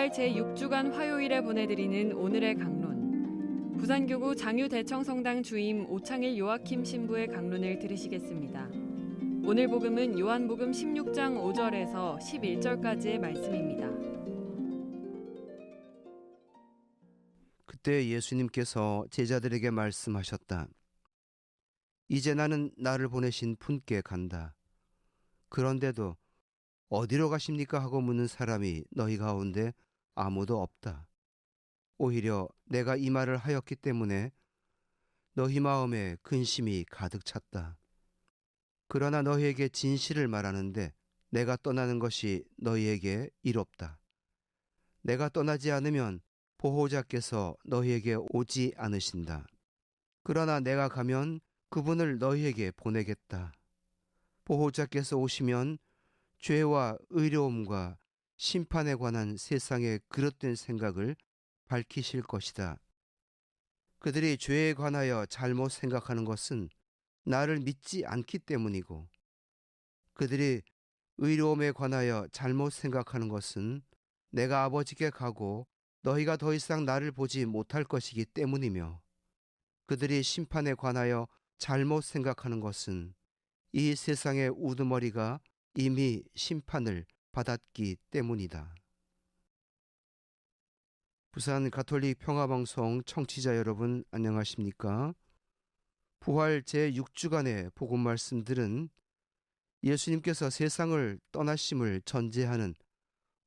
부활 제6주간 화요일에 보내드리는 오늘의 강론. 부산교구 장유대청성당 주임 오창일 요아킴 신부의 강론을 들으시겠습니다. 오늘 복음은 요한복음 16장 5절에서 11절까지의 말씀입니다. 그때 예수님께서 제자들에게 말씀하셨다. 이제 나는 나를 보내신 분께 간다. 그런데도 어디로 가십니까 하고 묻는 사람이 너희 가운데 아무도 없다. 오히려 내가 이 말을 하였기 때문에 너희 마음에 근심이 가득 찼다. 그러나 너희에게 진실을 말하는데 내가 떠나는 것이 너희에게 이롭다. 내가 떠나지 않으면 보호자께서 너희에게 오지 않으신다. 그러나 내가 가면 그분을 너희에게 보내겠다. 보호자께서 오시면 죄와 의로움과 심판에 관한 세상의 그릇된 생각을 밝히실 것이다. 그들이 죄에 관하여 잘못 생각하는 것은 나를 믿지 않기 때문이고, 그들이 의로움에 관하여 잘못 생각하는 것은 내가 아버지께 가고 너희가 더 이상 나를 보지 못할 것이기 때문이며, 그들이 심판에 관하여 잘못 생각하는 것은 이 세상의 우두머리가 이미 심판을 받았기 때문이다. 부산 가톨릭 평화방송 청취자 여러분 안녕하십니까? 부활 제6주간의 복음 말씀들은 예수님께서 세상을 떠나심을 전제하는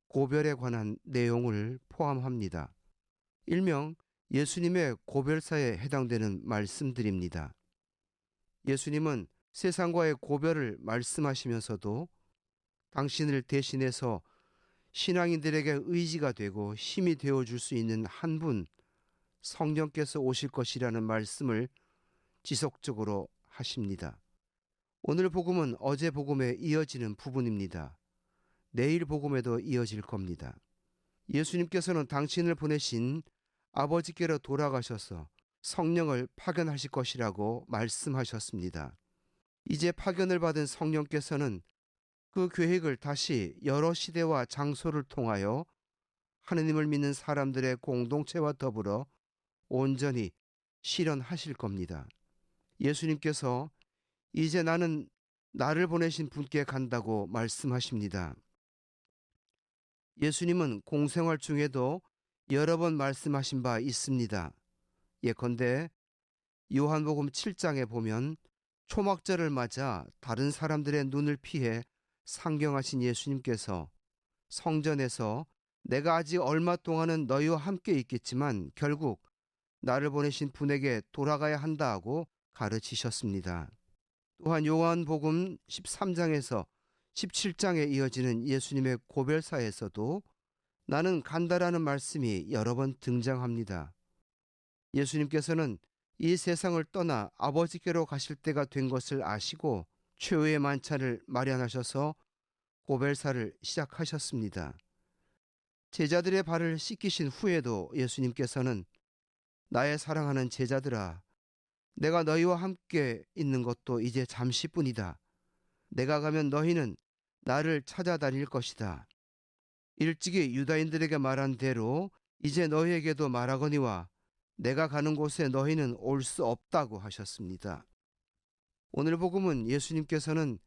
고별에 관한 내용을 포함합니다. 일명 예수님의 고별사에 해당되는 말씀들입니다. 예수님은 세상과의 고별을 말씀하시면서도 당신을 대신해서 신앙인들에게 의지가 되고 힘이 되어 줄 수 있는 한 분, 성령께서 오실 것이라는 말씀을 지속적으로 하십니다. 오늘 복음은 어제 복음에 이어지는 부분입니다. 내일 복음에도 이어질 겁니다. 예수님께서는 당신을 보내신 아버지께로 돌아가셔서 성령을 파견하실 것이라고 말씀하셨습니다. 이제 파견을 받은 성령께서는 그 계획을 다시 여러 시대와 장소를 통하여 하느님을 믿는 사람들의 공동체와 더불어 온전히 실현하실 겁니다. 예수님께서 이제 나는 나를 보내신 분께 간다고 말씀하십니다. 예수님은 공생활 중에도 여러 번 말씀하신 바 있습니다. 예컨대 요한복음 7장에 보면 초막절을 맞아 다른 사람들의 눈을 피해 상경하신 예수님께서 성전에서 내가 아직 얼마 동안은 너희와 함께 있겠지만 결국 나를 보내신 분에게 돌아가야 한다 하고 가르치셨습니다. 또한 요한복음 13장에서 17장에 이어지는 예수님의 고별사에서도 나는 간다라는 말씀이 여러 번 등장합니다. 예수님께서는 이 세상을 떠나 아버지께로 가실 때가 된 것을 아시고 최후의 만찬을 마련하셔서 고별사를 시작하셨습니다. 제자들의 발을 씻기신 후에도 예수님께서는 나의 사랑하는 제자들아, 내가 너희와 함께 있는 것도 이제 잠시뿐이다. 내가 가면 너희는 나를 찾아다닐 것이다. 일찍이 유다인들에게 말한 대로 이제 너희에게도 말하거니와 내가 가는 곳에 너희는 올 수 없다고 하셨습니다. 오늘 복음은 예수님께서는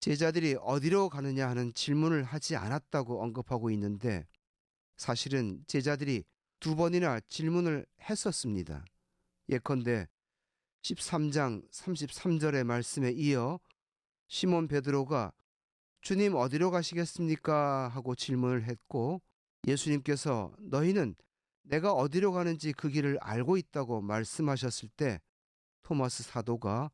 제자들이 어디로 가느냐 하는 질문을 하지 않았다고 언급하고 있는데 사실은 제자들이 두 번이나 질문을 했었습니다. 예컨대 13장 33절의 말씀에 이어 시몬 베드로가 주님 어디로 가시겠습니까? 하고 질문을 했고 예수님께서 너희는 내가 어디로 가는지 그 길을 알고 있다고 말씀하셨을 때 토마스 사도가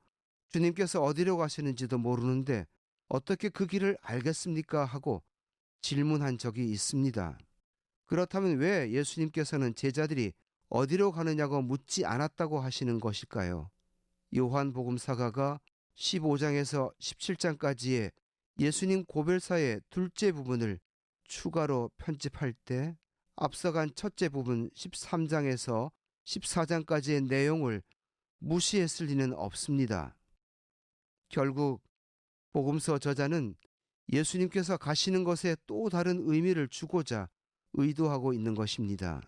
주님께서 어디로 가시는지도 모르는데 어떻게 그 길을 알겠습니까? 하고 질문한 적이 있습니다. 그렇다면 왜 예수님께서는 제자들이 어디로 가느냐고 묻지 않았다고 하시는 것일까요? 요한복음 사가가 15장에서 17장까지의 예수님 고별사의 둘째 부분을 추가로 편집할 때 앞서간 첫째 부분 13장에서 14장까지의 내용을 무시했을 리는 없습니다. 결국 복음서 저자는 예수님께서 가시는 것에 또 다른 의미를 주고자 의도하고 있는 것입니다.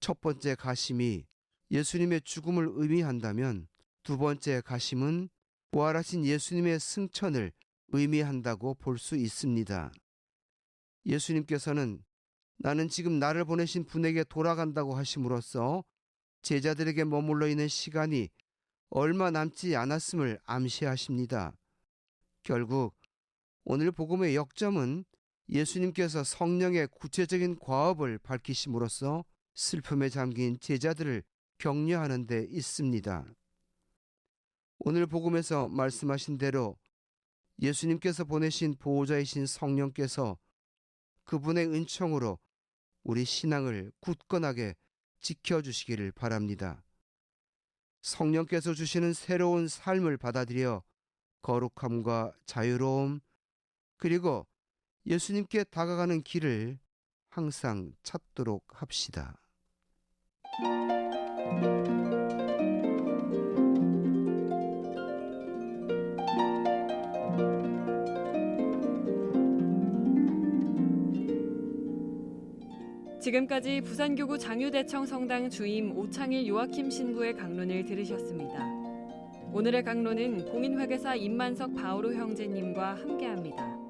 첫 번째 가심이 예수님의 죽음을 의미한다면 두 번째 가심은 부활하신 예수님의 승천을 의미한다고 볼 수 있습니다. 예수님께서는 나는 지금 나를 보내신 분에게 돌아간다고 하심으로써 제자들에게 머물러 있는 시간이 얼마 남지 않았음을 암시하십니다. 결국 오늘 복음의 역점은 예수님께서 성령의 구체적인 과업을 밝히심으로써 슬픔에 잠긴 제자들을 격려하는 데 있습니다. 오늘 복음에서 말씀하신 대로 예수님께서 보내신 보호자이신 성령께서 그분의 은총으로 우리 신앙을 굳건하게 지켜주시기를 바랍니다. 성령께서 주시는 새로운 삶을 받아들여 거룩함과 자유로움, 그리고 예수님께 다가가는 길을 항상 찾도록 합시다. 지금까지 부산교구 장유대청 성당 주임 오창일 요아킴 신부의 강론을 들으셨습니다. 오늘의 강론은 공인회계사 임만석 바오로 형제님과 함께합니다.